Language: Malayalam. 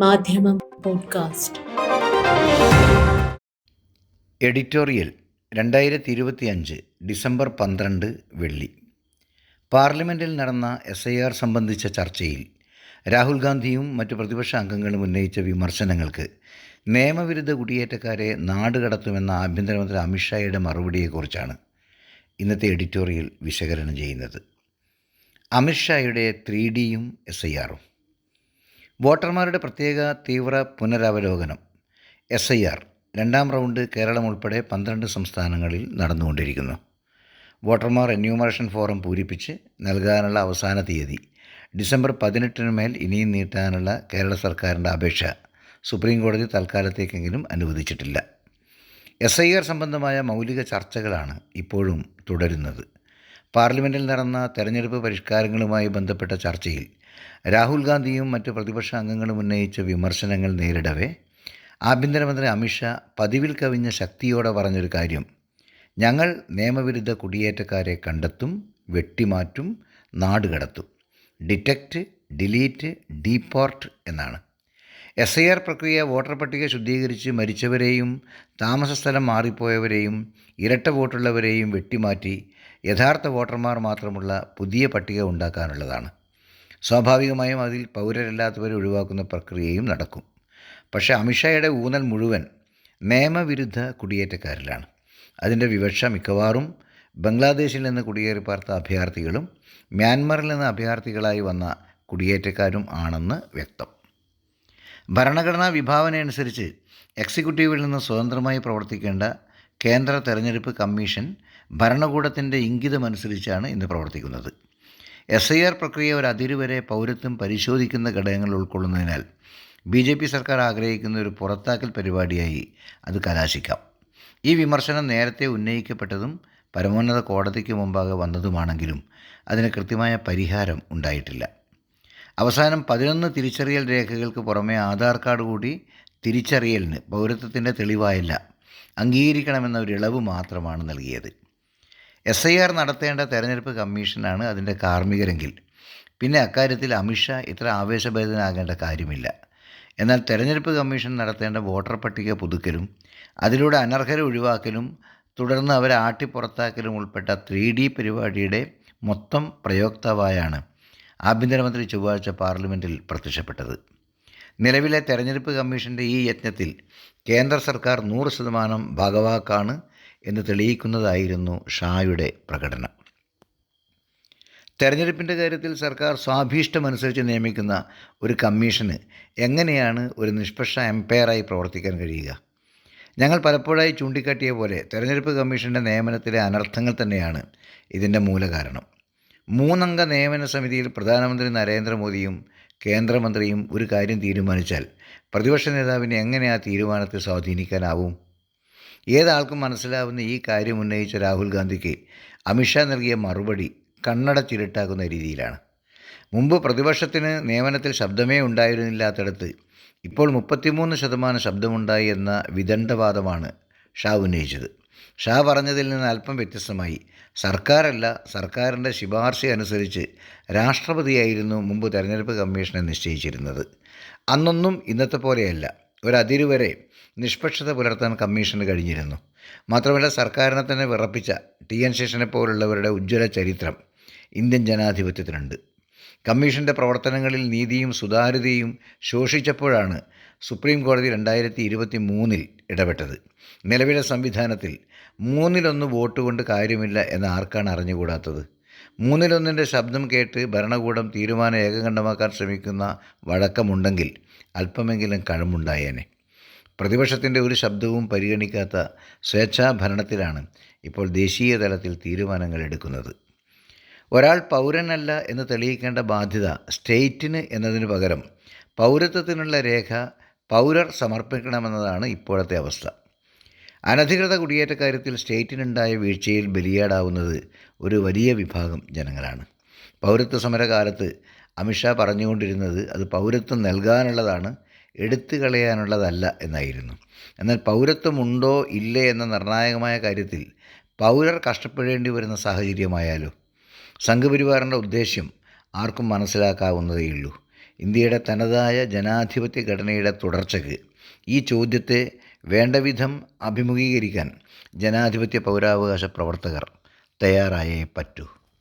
മാധ്യമം പോഡ്കാസ്റ്റ്. എഡിറ്റോറിയൽ രണ്ടായിരത്തി ഇരുപത്തിയഞ്ച് ഡിസംബർ പന്ത്രണ്ട് വെള്ളി. പാർലമെന്റിൽ നടന്ന എസ് ഐ ആർ സംബന്ധിച്ച ചർച്ചയിൽ രാഹുൽ ഗാന്ധിയും മറ്റു പ്രതിപക്ഷ അംഗങ്ങളും ഉന്നയിച്ച വിമർശനങ്ങൾക്ക് നിയമവിരുദ്ധ കുടിയേറ്റക്കാരെ നാടുകടത്തുമെന്ന ആഭ്യന്തരമന്ത്രി അമിത്ഷായുടെ മറുപടിയെക്കുറിച്ചാണ് ഇന്നത്തെ എഡിറ്റോറിയൽ വിശകലനം ചെയ്യുന്നത്. അമിത്ഷായുടെ ത്രീ ഡിയും എസ് ഐ ആറും വോട്ടർമാരുടെ പ്രത്യേക തീവ്ര പുനരവലോകനം എസ് ഐ ആർ രണ്ടാം റൗണ്ട് കേരളം ഉൾപ്പെടെ പന്ത്രണ്ട് സംസ്ഥാനങ്ങളിൽ നടന്നുകൊണ്ടിരിക്കുന്നു. വോട്ടർമാർ എന്യൂമറേഷൻ ഫോറം പൂരിപ്പിച്ച് നൽകാനുള്ള അവസാന തീയതി ഡിസംബർ പതിനെട്ടിന് മേൽ ഇനിയും നീട്ടാനുള്ള കേരള സർക്കാരിന്റെ അപേക്ഷ സുപ്രീം കോടതി തൽക്കാലത്തേക്കെങ്കിലും അനുവദിച്ചിട്ടില്ല. എസ് ഐ ആർ സംബന്ധമായ മൗലിക ചർച്ചകളാണ് ഇപ്പോഴും തുടരുന്നത്. പാർലമെന്റിൽ നടന്ന തെരഞ്ഞെടുപ്പ് പരിഷ്കാരങ്ങളുമായി ബന്ധപ്പെട്ട ചർച്ചയിൽ രാഹുൽ ഗാന്ധിയും മറ്റ് പ്രതിപക്ഷ അംഗങ്ങളും ഉന്നയിച്ച വിമർശനങ്ങൾ നേരിടവേ. ആഭ്യന്തരമന്ത്രി അമിത്ഷാ പതിവിൽ കവിഞ്ഞ ശക്തിയോടെ പറഞ്ഞൊരു കാര്യം. ഞങ്ങൾ നിയമവിരുദ്ധ കുടിയേറ്റക്കാരെ കണ്ടെത്തും വെട്ടിമാറ്റും നാടുകടത്തും. ഡിറ്റക്റ്റ് ഡിലീറ്റ് ഡീപ്പോർട്ട് എന്നാണ്. എസ് ഐ ആർ പ്രക്രിയ വോട്ടർ പട്ടിക ശുദ്ധീകരിച്ച് മരിച്ചവരെയും താമസസ്ഥലം മാറിപ്പോയവരെയും ഇരട്ട വോട്ടുള്ളവരെയും വെട്ടിമാറ്റി യഥാർത്ഥ വോട്ടർമാർ മാത്രമുള്ള പുതിയ പട്ടിക ഉണ്ടാക്കാനുള്ളതാണ്. സ്വാഭാവികമായും അതിൽ പൗരരല്ലാത്തവരെ ഒഴിവാക്കുന്ന പ്രക്രിയയും നടക്കും. പക്ഷേ അമിത്ഷായുടെ ഊന്നൽ മുഴുവൻ നിയമവിരുദ്ധ കുടിയേറ്റക്കാരിലാണ്. അതിന്റെ വിവക്ഷ മിക്കവാറും ബംഗ്ലാദേശിൽ നിന്ന് കുടിയേറി പാർത്ത അഭയാർത്ഥികളും മ്യാൻമറിൽ നിന്ന് അഭയാർത്ഥികളായി വന്ന കുടിയേറ്റക്കാരും ആണെന്ന് വ്യക്തം. ഭരണഘടനാ വിഭാവനയനുസരിച്ച് എക്സിക്യൂട്ടീവിൽ നിന്ന് സ്വതന്ത്രമായി പ്രവർത്തിക്കേണ്ട കേന്ദ്ര തെരഞ്ഞെടുപ്പ് കമ്മീഷൻ ഭരണകൂടത്തിന്റെ ഇംഗിതമനുസരിച്ചാണ് ഇന്ന് പ്രവർത്തിക്കുന്നത്. എസ് ഐ ആർ പ്രക്രിയ ഒരു അതിരുവരെ പൗരത്വം പരിശോധിക്കുന്ന ഘടകങ്ങൾ ഉൾക്കൊള്ളുന്നതിനാൽ ബി ജെ പി സർക്കാർ ആഗ്രഹിക്കുന്ന ഒരു പുറത്താക്കൽ പരിപാടിയായി അത് കലാശിക്കാം. ഈ വിമർശനം നേരത്തെ ഉന്നയിക്കപ്പെട്ടതും പരമോന്നത കോടതിക്ക് മുമ്പാകെ വന്നതുമാണെങ്കിലും അതിന് കൃത്യമായ പരിഹാരം ഉണ്ടായിട്ടില്ല. അവസാനം പതിനൊന്ന് തിരിച്ചറിയൽ രേഖകൾക്ക് പുറമെ ആധാർ കാർഡ് കൂടി തിരിച്ചറിയലിന് പൗരത്വത്തിന്റെ തെളിവായില്ല അംഗീകരിക്കണമെന്ന ഒരു ഇളവ് മാത്രമാണ് നൽകിയത്. എസ് ഐ ആർ നടത്തേണ്ട തെരഞ്ഞെടുപ്പ് കമ്മീഷനാണ് അതിന്റെ കാർമ്മികരെങ്കിൽ. പിന്നെ അക്കാര്യത്തിൽ അമിത്ഷാ ഇത്ര ആവേശഭരിതനാകേണ്ട കാര്യമില്ല. എന്നാൽ തെരഞ്ഞെടുപ്പ് കമ്മീഷൻ നടത്തേണ്ട വോട്ടർ പട്ടിക പുതുക്കലും അതിലൂടെ അനർഹരെ ഒഴിവാക്കലും തുടർന്ന് അവരെ ആട്ടിപ്പുറത്താക്കലും ഉൾപ്പെട്ട ത്രീ ഡി പരിപാടിയുടെ മൊത്തം പ്രയോക്താവായാണ് ആഭ്യന്തരമന്ത്രി ചൊവ്വാഴ്ച പാർലമെന്റിൽ പ്രത്യക്ഷപ്പെട്ടത്. നിലവിലെ തെരഞ്ഞെടുപ്പ് കമ്മീഷന്റെ ഈ യജ്ഞത്തിൽ കേന്ദ്ര സർക്കാർ നൂറ് ശതമാനം ഭാഗവാക്കാണ് എന്ന് തെളിയിക്കുന്നതായിരുന്നു ഷായുടെ പ്രകടനം. തെരഞ്ഞെടുപ്പിന്റെ കാര്യത്തിൽ സർക്കാർ സ്വാഭീഷ്ടമനുസരിച്ച് നിയമിക്കുന്ന ഒരു കമ്മീഷന് എങ്ങനെയാണ് ഒരു നിഷ്പക്ഷ എംപയറായി പ്രവർത്തിക്കാൻ കഴിയുക? ഞങ്ങൾ പലപ്പോഴായി ചൂണ്ടിക്കാട്ടിയ പോലെ തെരഞ്ഞെടുപ്പ് കമ്മീഷന്റെ നിയമനത്തിലെ അനർത്ഥങ്ങൾ തന്നെയാണ് ഇതിന്റെ മൂലകാരണം. മൂന്നംഗ നിയമന സമിതിയിൽ പ്രധാനമന്ത്രി നരേന്ദ്രമോദിയും കേന്ദ്രമന്ത്രിയും ഒരു കാര്യം തീരുമാനിച്ചാൽ പ്രതിപക്ഷ നേതാവിനെ എങ്ങനെ ആ തീരുമാനത്തെ സ്വാധീനിക്കാനാവും? ഏതാൾക്കും മനസ്സിലാവുന്ന ഈ കാര്യം ഉന്നയിച്ച രാഹുൽ ഗാന്ധിക്ക് അമിത്ഷാ നൽകിയ മറുപടി കണ്ണട ചിരട്ടാക്കുന്ന രീതിയിലാണ്. മുമ്പ് പ്രതിപക്ഷത്തിന് നിയമനത്തിൽ ശബ്ദമേ ഉണ്ടായിരുന്നില്ലാത്തടത്ത് ഇപ്പോൾ മുപ്പത്തിമൂന്ന് ശതമാനം ശബ്ദമുണ്ടായി എന്ന വിദണ്ഡവാദമാണ് ഷാ ഉന്നയിച്ചത്. ഷാ പറഞ്ഞതിൽ നിന്ന് അല്പം വ്യത്യസ്തമായി സർക്കാരല്ല സർക്കാരിന്റെ ശുപാർശ അനുസരിച്ച് രാഷ്ട്രപതിയായിരുന്നു മുമ്പ് തെരഞ്ഞെടുപ്പ് കമ്മീഷനെ നിശ്ചയിച്ചിരുന്നത്. അന്നൊന്നും ഇന്നത്തെ പോലെയല്ല. ഒരതിരുവരെ നിഷ്പക്ഷത പുലർത്താൻ കമ്മീഷന് കഴിഞ്ഞിരുന്നു. മാത്രമല്ല സർക്കാരിനെ തന്നെ വിറപ്പിച്ച ടി എൻ ശേഷനെ പോലുള്ളവരുടെ ഉജ്ജ്വല ചരിത്രം ഇന്ത്യൻ ജനാധിപത്യത്തിനുണ്ട്. കമ്മീഷന്റെ പ്രവർത്തനങ്ങളിൽ നീതിയും സുതാര്യതയും ശോഷിച്ചപ്പോഴാണ് സുപ്രീം കോടതി രണ്ടായിരത്തി ഇരുപത്തി മൂന്നിൽ ഇടപെട്ടത്. നിലവിലെ സംവിധാനത്തിൽ മൂന്നിലൊന്ന് വോട്ട് കൊണ്ട് കാര്യമില്ല എന്ന് ആർക്കാണ് അറിഞ്ഞുകൂടാത്തത്? മൂന്നിലൊന്നിന്റെ ശബ്ദം കേട്ട് ഭരണകൂടം തീരുമാനം ഏകകണ്ഠമാക്കാൻ ശ്രമിക്കുന്ന വഴക്കമുണ്ടെങ്കിൽ അല്പമെങ്കിലും കഴമുണ്ടായേനെ. പ്രതിപക്ഷത്തിന്റെ ഒരു ശബ്ദവും പരിഗണിക്കാത്ത സ്വേച്ഛാ ഭരണത്തിലാണ് ഇപ്പോൾ ദേശീയ തലത്തിൽ തീരുമാനങ്ങൾ എടുക്കുന്നത്. ഒരാൾ പൗരനല്ല എന്ന് തെളിയിക്കേണ്ട ബാധ്യത സ്റ്റേറ്റിന് എന്നതിന് പകരം പൗരത്വത്തിനുള്ള രേഖ പൗരർ സമർപ്പിക്കണമെന്നതാണ് ഇപ്പോഴത്തെ അവസ്ഥ. അനധികൃത കുടിയേറ്റ കാര്യത്തിൽ സ്റ്റേറ്റിനുണ്ടായ വീഴ്ചയിൽ ബലിയാടാവുന്നത് ഒരു വലിയ വിഭാഗം ജനങ്ങളാണ്. പൗരത്വ സമരകാലത്ത് അമിത്ഷാ പറഞ്ഞുകൊണ്ടിരുന്നത് അത് പൗരത്വം നൽകാനുള്ളതാണ് എടുത്തു കളയാനുള്ളതല്ല എന്നായിരുന്നു. എന്നാൽ പൗരത്വമുണ്ടോ ഇല്ലേ എന്ന നിർണായകമായ കാര്യത്തിൽ പൗരർ കഷ്ടപ്പെടേണ്ടി വരുന്ന സാഹചര്യമായാലോ? സംഘപരിവാറിന്റെ ഉദ്ദേശ്യം ആർക്കും മനസ്സിലാക്കാവുന്നതേയുള്ളൂ ഇന്ത്യയുടെ തനതായ ജനാധിപത്യ ഘടനയുടെ തുടർച്ചയ്ക്ക് ഈ ചോദ്യത്തെ വേണ്ടവിധം അഭിമുഖീകരിക്കാൻ ജനാധിപത്യ പൗരാവകാശ പ്രവർത്തകർ തയ്യാറായേ പറ്റൂ.